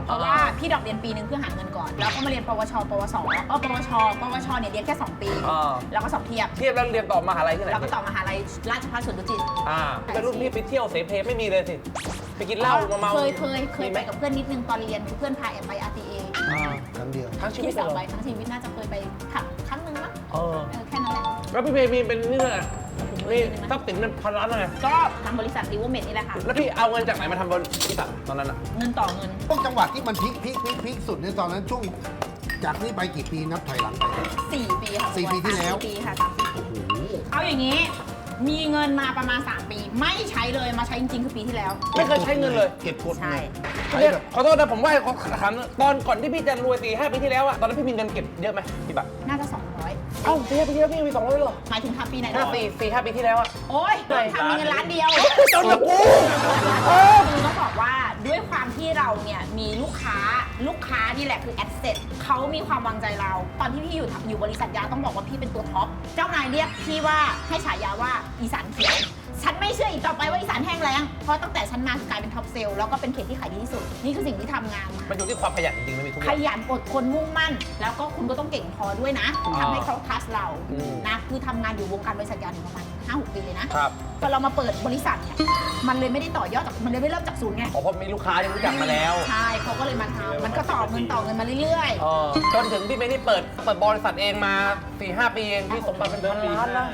เพราะว่าพี่ดอกเรียนปีหนึ่งเพื่อหาเงินก่อน แล้วก็มาเรียนปวช ปวสเออปวช ปวชเนี่ยเรียนแค่ 2 ปี อ่า แล้วก็สอบเทียบ เทียบแล้วเรียนต่อมหาลัยที่ไหนแล้วก็ต่อมหาลัยราชภัฏสวนดุสิตอ่าเป็นรุ่นพี่ไปเที่ยวเสเพไม่มีเลยสิ ไปกินเหล้ามาเมาเคยเคยเคยมีหไปมกับเพื่อนนิดนึงตอนเรียนคือเพื่อนพาแอบไป RTA อ่าครั้งเดียว ทั้งชีวิตที่เลสาวยเหรไปอทั้งชีวิตน่าจะเคยไปครั้งครั้งหนึ่งมั้งเออเออแค่นั้นแหละ แล้วพี่เมย์มีเป็นนี่เลย นี่ทรัพย์สินเป็นพันล้านเลยก็ทำบริษัทริเวอร์เมดนี่แหละค่ะ แล้วพี่เอาเงินจากไหนมาทำบริษัทตอนนั้นอะ เงินต่อเงิน พวกจังหวัดที่มันพีคพีคพีคพีคสุดในตอนนั้นช่วงจากนี้ไปกี่ปีนับถอยหลังไป 4 ปีค่ะสี่ปีที่แล้วสามปีค่ะสามปีโอ้โหเอาอย่างนี้ มีเงินมาประมาณ 3 ปี ไม่ใช้เลยมาใช้จริงๆ คือปีที่แล้ว ไม่เคยใช้เงินเลย เก็บกดใช่เลยใช้เนี่ยแบบขอโทษนะผมว่าขอถามตอนก่อนที่พี่จะรวยสี่ห้าปีที่แล้วอะตอนนั้นพี่มีเงินเก็บเยอะไหมพี่บัตรน่าจะ200 เอ้าสี่ห้าปีที่แล้วพี่มีสองร้อยหรอหมายถึงทำปีไหนห้านะปีสี่ห้าปีที่แล้วอะ โอ๊ยทำมีเงินล้านเดียวจนกับกูคือต้องบอกว่าด้วยความที่เราเนี่ยมีลูกค้าลูกค้านี่แหละคือแอดเซทเขามีความวางใจเรา ตอนที่พี่อยู่ทำอยู่บริษัทยาต้องบอกว่าพี่เป็นตัวท็อปเจ้านายเรียกพี่ว่าให้ฉายาว่าอีสานเขียว ฉันไม่เชื่ออีกต่อไปว่าอีสานแห้งแล้ง เพราะตั้งแต่ฉันมาคือกลายเป็นท็อปเซลล์แล้วก็เป็นเขตที่ขายดีที่สุด นี่คือสิ่งที่ทำงานมา มันอยู่ที่ความขยันจริงๆนะมีทุกอขย่าง ยันอดทนมุ่งมั่น แล้วก็คุณก็ต้องเก่งพอด้วยนะอ่าทำให้เขาทัสเราอืม นะคือทำงานอยู่วงการบริษัทยาถึงประมาณ5-6 ปีเลยนะครับพอเรามาเปิดบริษัทเนี่ยมันเลยไม่ได้ต่อยอดจากมันเลยไม่เริ่มจากศูนย์ไง อ๋อเพราะมีลูกค้าที่รู้จักมาแล้วใช่เขาก็เลยมาทำมันก็ต่อเงินต่อเงินมาเรื่อยเออจนถึงพี่เมย์นี่เปิดเปิดบริษัทเองมาสี่ห้าปีเองพี่สมบัติเป็นพันล้านแล้ว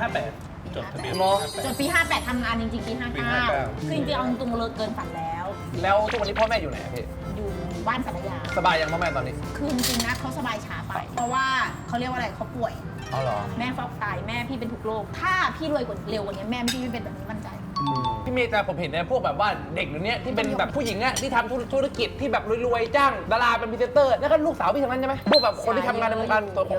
ห้าแปด จดทะเบียนเนอะๆจนปี 58ทำงานจริงๆ ปี ปี59 59 คือจริงๆเอาตรงๆเลยเกินฝันแล้ว แล้วทุกวันนี้พ่อแม่อยู่ไหนอะพี่ อยู่บ้านสัตยา สบายยังพ่อแม่ตอนนี้ คือจริงๆนะเขาสบายช้าไป เพราะว่าเขาเรียกว่าอะไรเขาป่วยอ๋อเหรอ แม่ฟอกไตแม่พี่เป็นทุกโรคถ้าพี่รวยกว่าเร็วกว่านี้แม่พี่ไม่เป็นแบบนี้มั่นใจ พี่เมย์แต่ผมเห็นในพวกแบบว่าเด็กเดี๋ยวนี้ที่เป็นแบบผู้หญิงอะที่ทำธุรกิจที่แบบรวยๆจ้างดาราเป็นพรีเซนเตอร์แล้วก็ลูกสาวพี่ทั้งนั้นใช่ไหมพวกแบบคนที่ทำงานในวงการตัวของ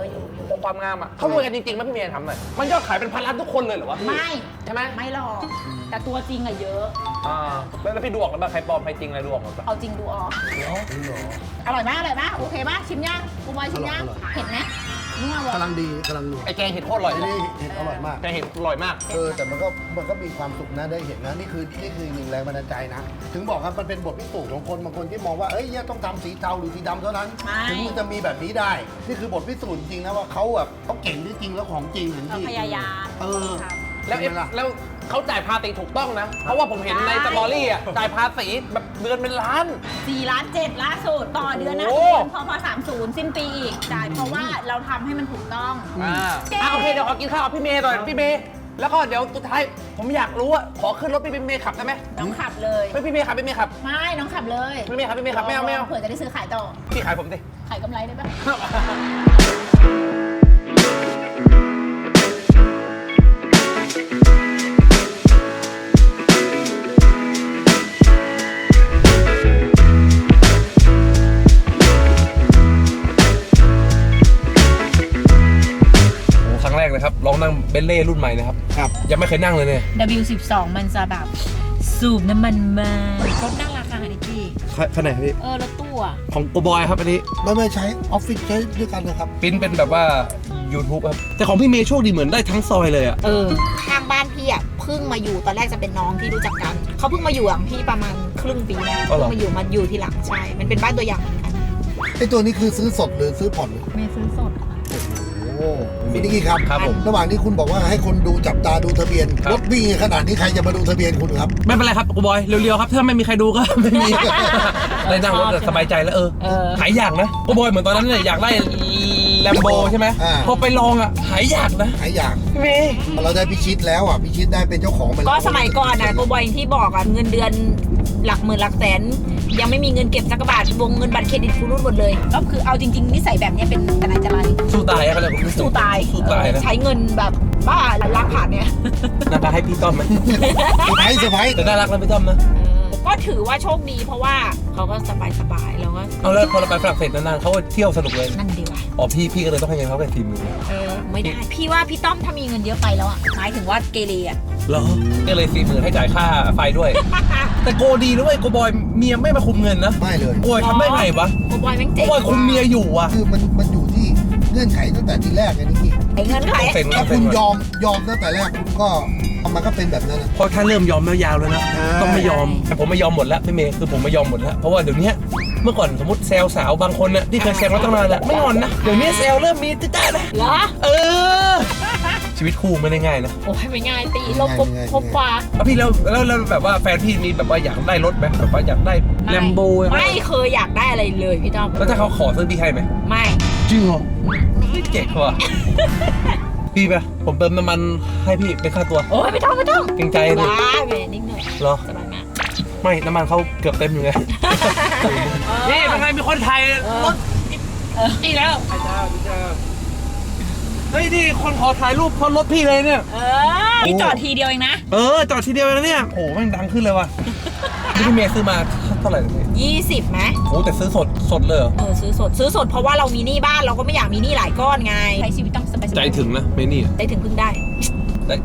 ของความงามอะเขารวยกันจริงๆไหมพี่เมย์ทำหน่อยมันยอดขายเป็นพันล้านทุกคนเลยเหรอวะพี่ไม่ใช่ไหมไม่หรอกแต่ตัวจริงอะเยอะอ่าแล้วแล้วพี่ดูออกแล้วบ้างใครปลอมใครจริงอะไรดูออกหมดปะเอาจริงดูออกอร่อยไหมอร่อยไหมโอเคไหมชิมยังกูบอยชิมยังอร่อยอร่อยเห็นไหม นัววะกำลังดีกำลังนัวไอแกงเห็ดโคตรอร่อยอันเลยนี้เห็ดอร่อยมาก แกงเห็ดอร่อยมาก เออแต่มันก็มันก็มีความสุขนะได้เห็นนะนี่คือนี่คือหนึ่งแรงบันดาลใจนะ ถึงบอกครับมันเป็นบทพิสูจน์ของคนบางคนที่มองว่าเอ้ยเนี่ยต้องทำสีเทาหรือสีดำเท่านั้นไม่ถึงมันจะมีแบบนี้ได้ นี่คือบทพิสูจน์จริงนะว่าเขาแบบเขาเก่งที่จริงแล้วของจริงเหมือนเราที่ พยายามเออครับแล้วเอฟห็นไหมล่ะแล้ว เขาจ่ายภาษีถูกต้องนะ เพราะว่าผมเห็นในสตอรี่อะจ่ายภาษีแบบเดือนเป็นล้าน 4 ล้าน7ล่าสุดต่อเดือนนะโอ้ เดือนพอพอ30 สิ้นปีอีกจ่ายเพราะว่าเราทำให้มันถูกต้อง อ่าอะโอเคเดี๋ยวขอกินข้าวกับพี่เมย์หน่อยพี่เมย์แล้วก็เดี๋ยวสุดท้ายผมอยากรู้ว่าขอขึ้นรถพี่เมย์ขับได้ไหมน้องขับเลย ไม่พี่เมย์ขับพี่เมย์ขับไม่ น้องขับเลยพี่เมย์ขับพี่เมย์ขับไม่เอาไม่เอาเผื่อจะได้ซื้อขายต่อพี่ขายผมดิขายกำไรได้ปะ นั่งเบนเล่รุ่นใหม่นะครับ ครับ ยังไม่เคยนั่งเลยเนี่ย W12 มันจะแบบสูบน้ำมันมารถน่ารักอะนิจี้ขนาดพี่ เออรถตู้อะของโกบอยครับอันนี้ ไม่ไม่ใช้ออฟฟิศใช้ด้วยกันนะครับปริ้นเป็นแบบว่า YouTube ครับ แต่ของพี่เมย์โชคดีเหมือนได้ทั้งซอยเลยอะเออ ข้างบ้านพี่อะเพิ่งมาอยู่ตอนแรกจะเป็นน้องที่รู้จักกัน เขาเพิ่งมาอยู่กับพี่ประมาณครึ่งปีนะอ๋อเหรอ เพิ่งมาอยู่มาอยู่ทีหลังใช่ มันเป็นบ้านตัวอย่างเหมือนกัน ไอตัวนี้คือซื้อสดหรือซื้อผ่อน เมย์ซื้อสดค่ะโอ้ คุณนิกกี้ครับ ครับผม ระหว่างที่คุณบอกว่าให้คนดูจับตาดูทะเบียน ครับ รถวิ่งขนาดนี้ใครจะมาดูทะเบียนคุณครับ ไม่เป็นไรครับโกบอยเร็วๆครับถ้าไม่มีใครดูก็ ไม่มีได้นั่งรถสบายใจแล้วเออเออ หายอยากนะโกบอยเหมือนตอนนั้นเนี่ยอยากได้แลมโบใช่ไหมอ่า พอไปลองอะหายอยากนะหายอย่างพี่เมย์เราได้พิชิตแล้วอะพิชิตได้เป็นเจ้าของไปแล้วก็สมัยก่อนนะโกบอยอย่างที่บอกอะเงินเดือนหลักหมื่นหลักแสน ยังไม่มีเงินเก็บสักกระบาทวงเงินบัตรเครดิตกูรุ่นหมดเลย ก็คือเอาจริงๆนิสัยแบบเนี้ยเป็นแต่ไหนจะไรสู้ตายอะเขาเลยกว่าสู้ตายสู้ตายเออนะใช้เงินแบบบ้าล้างผ่านเนี่ยน่ารักให้พี่ต้อมไหมเซอร์ไพรส์เซอร์ไพรส์แต่น่ารักนะพี่ต้อมนะเออก็ ถือว่าโชคดีเพราะว่าเขาก็สบายสบายๆแล้วก็เอาแล้วพอเราไปฝรั่งเศสนานๆเขาก็เที่ยวสนุกเลย นั่นดีว่ะอ๋อพี่พี่ก็เลยต้องให้เงินเขาแค่สี่หมื่นเออไม่ได้ พี่ว่าพี่ต้อมถ้ามีเงินเยอะไปแล้วอะหมายถึงว่าเกเรอะเหรอก็เลยสี่หมื่นให้จ่ายค่าไฟด้วย แต่โกดีนะเว้ยโกบอยเมียไม่มาคุมเงินนะไม่เลยโกบอยทำได้ไงวะโกบอยแม่งโกเจ๋งบอยคุมเมียอยู่อะคือมันมันอยู่ที่เงื่อนไขตั้งแต่ทีแรกไงนิกกี้ไอ้เงินไขเซ็นถ้าคุณยอมยอมตั้งแต่แรกคุณก็มันก็เป็นแบบนั้นนะเพราะถ้าเริ่มยอมแล้วยาวเลยนะใช่ต้องไม่ยอมแต่ผมไม่ยอมหมดแล้วพี่เมย์คือผมไม่ยอมหมดแล้วเพราะว่าเดี๋ยวนี้เมื่อก่อนสมมติแซวสาวบางคนน่ะที่เคยแซวมาตั้งนานแล้วไม่งอนนะเดี๋ยวนี้แซวเริ่มมีจ้าๆนะเหรอเออ ชีวิตคู่ไม่ได้ง่ายนะโอ้ยไม่ง่ายตีลบพบพบฟ้าเอาพี่แล้วแล้วแล้วแบบว่าแฟนพี่มีแบบว่าอยากได้รถไหมแบบว่าอยากได้แลมโบไม่เคยอยากได้อะไรเลยพี่ต้อมแล้วถ้าเขาขอซื้อพี่ให้ไหมไม่ จริงเหรอเจ๋งว่ะพี่ไปะผมเติมน้ำมันให้พี่เป็นค่าตัวโอ้ยไม่ต้องไม่ต้องเกรงใจเลยบ้าแหมนิดหน่อยเหรอ สบายมาก ไม่ น้ำมันเขาเกือบเต็มอยู่ไง นี่เป็นไงมีคนไทยรถอีกแล้ว เฮ้ย นี่คนขอถ่ายรูปเพราะรถพี่เลยเนี่ย เออ พี่จอดทีเดียวเองนะ เออ จอดทีเดียวแล้วเนี่ย โอ้โหแม่งดังขึ้นเลยว่ะ นี่พี่เมย์ซื้อมา เท่าไหร่เนี่ย20ไหมโอ้แต่ซื้อสดสดเลยเหรอเออซื้อสดซื้อสดเพราะว่าเรามีหนี้บ้านเราก็ไม่อยากมีหนี้หลายก้อนไงใช้ชีวิตต้องสบายๆใจถึงนะเมนี่อะใจถึงพึ่งได้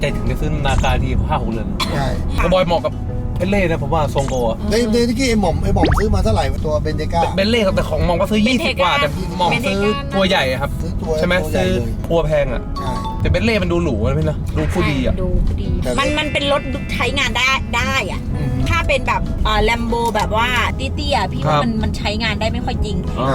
ใจถึงจะซื้อนาคาทีห้าหกเรือนใช่กระบอยเหมาะกับเบนเล่นะผมว่าทรงโกอะในในนิกกี้ไอหม่อมไอหม่อมซื้อมาเท่าไหร่ตัวเบนเดก้า เบนเล่ครับแต่ของมองก็ซื้อเบนเท20กากว่าแต่มองเบนเทกาซื้อตัวใหญ่อะครับ ซื้อตัวใช่ไหมตัวใหญ่ซื้อเลยตัวแพงอะใช่ แต่เบนเล่มันดูหรูนะพี่นะดูผู้ดีอะดูผู้ดี แต่ มันมันเป็นรถใช้งานได้ได้อะอืม ถ้าเป็นแบบแลมโบแบบว่าเตี้ยๆพี่ครัว่าบมันมันใช้งานได้ไม่ค่อยจริงอ๋อ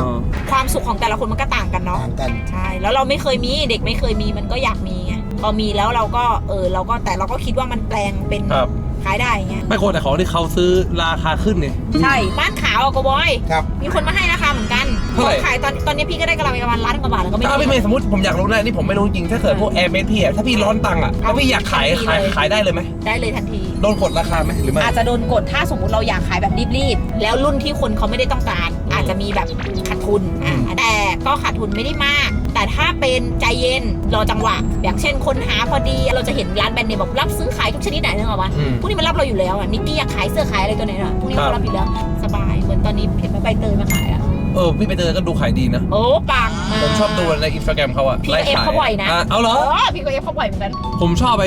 ความสุขของแต่ละคนมันก็ต่างกันเนาะ ต่างกันใช่ แล้วเราไม่เคยมีเด็กไม่เคยมีมันก็อยากมีไงพอมีแล้วเราก็เออเราก็แต่เราก็คิดว่ามันแปลงเป็นครับ ขายได้ไงไม่โคตรแต่ของที่เขาซื้อราคาขึ้นเนี่ย ใช่บ้านขาวอะโกบอย ครับ มีคนมาให้ราคาเหมือนกันเท่าไหร่ขายตอนตอนนี้พี่ก็ได้กำไรประมาณล้านกว่าบาทแล้วก็ไม่ถ้าพี่เมย์สมมติผมอยากรู้นะนี่ผมไม่รู้จริงถ้าเกิดพวกแอร์เมสพี่อะถ้าพี่ร้อนตังค์อะแล้วพี่อยากขายขายขายได้เลยไหมได้เลยทันที โดนกดราคาไหมหรือไม่อาจจะโดนกดถ้าสมมุติเราอยากขายแบบรีบๆ แล้วรุ่นที่คนเขาไม่ได้ต้องการ อาจจะมีแบบขาดทุนอะแต่ก็ขาดทุนไม่ได้มาก แต่ถ้าเป็นใจเย็นรอจังหวะ อย่างเช่นคนหาพอดีเราจะเห็นร้านแบรนด์เนมบอกรับซื้อขายทุกชนิดไหนนึกออกปะอืม พวกนี้มันรับเราอยู่แล้วอะนิกกี้อยากขายเสื้อขายอะไรตัวไหนอะพวกนี้ครับเขารับอยู่แล้วสบายเหมือนตอนนี้เห็นไหมใบเตยมาขายอะเออพี่ไปเจอก็ดูขายดีนะ โอ้ปังมากผมชอบดูในอินสตาแกรมเขาอะพี่ก็เอฟเขาบ่อยนะะเอาเหรอเออพี่ก็เอฟเขาบ่อยเหมือนกัน ผมชอบไป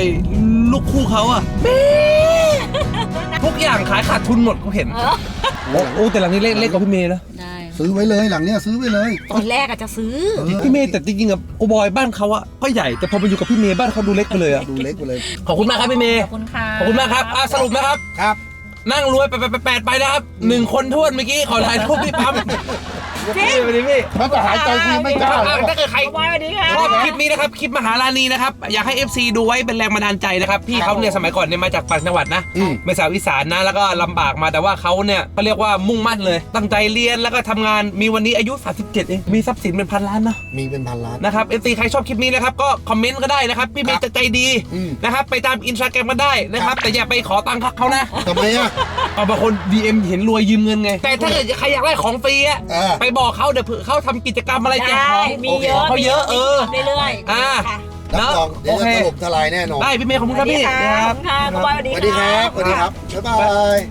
ลูกคู่เขาอะทุกอย่างขายขาดทุนหมดกูเห็นเออโอ้โอ้แต่หลังนี้เล็กเล็กกว่าพี่เมย์นะได้ ซื้อไว้เลยหลังเนี้ยซื้อไว้เลย ตอนแรกอาจจะซื้อเออพี่เมย์แต่จริงๆกับโอบอยบ้านเขาอะก็ใหญ่แต่พอมาอยู่กับพี่เมย์บ้านเขาดูเล็กไปเลยอะดูเล็กไปเลย ขอบคุณมากครับพี่เมย์ขอบคุณค่ะ ขอบคุณมากครับอะสรุปนะครับ ครับ นั่งรวยไปไปไปแปดไปนะครับหนึ่งคนท้วนเมื่อกี้ขอถ่ายรูปพี่ปั๊มพี่ไปดิพี่มันจะหายใจคุยไม่กล้าอะถ้าเกิดใครสวัสดีค่ะชอบคลิปนี้นะครับคลิปมหาลานีนะครับอยากให้ FC ดูไว้เป็นแรงบันดาลใจนะครับพี่เขาเนี่ยสมัยก่อนเนี่ยมาจากต่างจังหวัดนะเป็นสาวอีสานนะแล้วก็ลำบากมาแต่ว่าเขาเนี่ยเขาเรียกว่ามุ่งมั่นเลย ตั้งใจเรียนแล้วก็ทำงานมีวันนี้อายุ37เองมีทรัพย์สินเป็นพันล้านเนาะมีเป็นพันล้านนะครับ FC ใครชอบคลิปนี้นะครับก็คอมเมนต์ก็ได้นะครับพี่เมย์จะใจดีอืมนะครับไปตามอินสตาแกรมก็ได้นะครับแต่อย่าไปขอตังค์เขานะทำไมอะเอาบางคน DM เห็นรวยยืมเงินไง แต่ถ้าเกิดใครอยากได้ของฟรีอะเออไปบอกเขาเดี๋ยวเผื่อเขาทำกิจกรรมอะไรแจกของมีเยอะเขาเยอะเออเรื่อยๆอ่า ค่ะรับรองเดี๋ยวจะถล่มทลายแน่นอนได้พี่เมย์ขอบคุณครับพี่ สวัสดีค่ะคุณบอยสวัสสวัสดีครับสวัสดีครับบ๊ายบาย